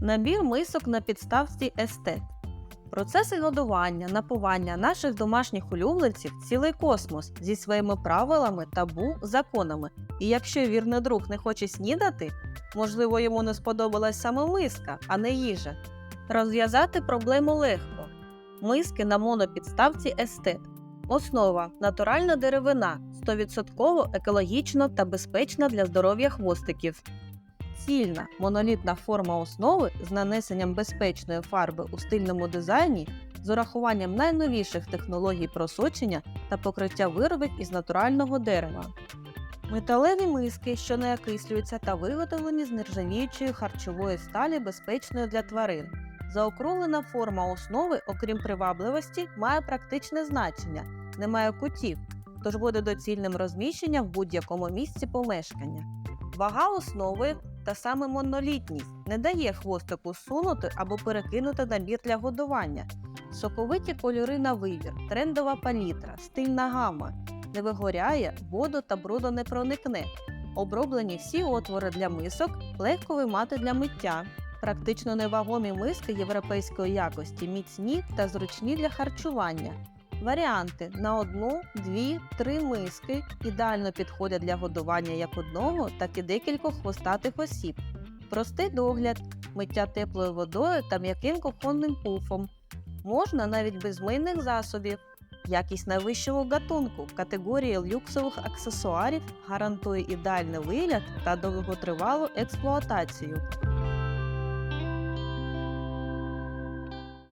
Набір мисок на підставці естет. Процеси годування, напування наших домашніх улюбленців цілий космос зі своїми правилами, табу, законами. І якщо вірний друг не хоче снідати, можливо, йому не сподобалась саме миска, а не їжа. Розв'язати проблему легко. Миски на монопідставці естет. Основа натуральна деревина, 100% екологічна та безпечна для здоров'я хвостиків. Цільна монолітна форма основи з нанесенням безпечної фарби у стильному дизайні з урахуванням найновіших технологій просочення та покриття виробів із натурального дерева. Металеві миски, що не окислюються та виготовлені з нержавіючої харчової сталі, безпечної для тварин. Заокруглена форма основи, окрім привабливості, має практичне значення, немає кутів, тож буде доцільним розміщення в будь-якому місці помешкання. Вага основи та саме монолітність не дає хвостику сунути або перекинути набір для годування. Соковиті кольори на вибір, трендова палітра, стильна гама, не вигоряє, воду та бруду не проникне. Оброблені всі отвори для мисок, легко виймати для миття. Практично невагомі миски європейської якості, міцні та зручні для харчування. Варіанти на одну, дві, три миски ідеально підходять для годування як одного, так і декількох хвостатих осіб. Простий догляд, миття теплою водою та м'яким кухонним пуфом. Можна навіть без мийних засобів. Якість найвищого гатунку в категорії люксових аксесуарів гарантує ідеальний вигляд та довготривалу експлуатацію.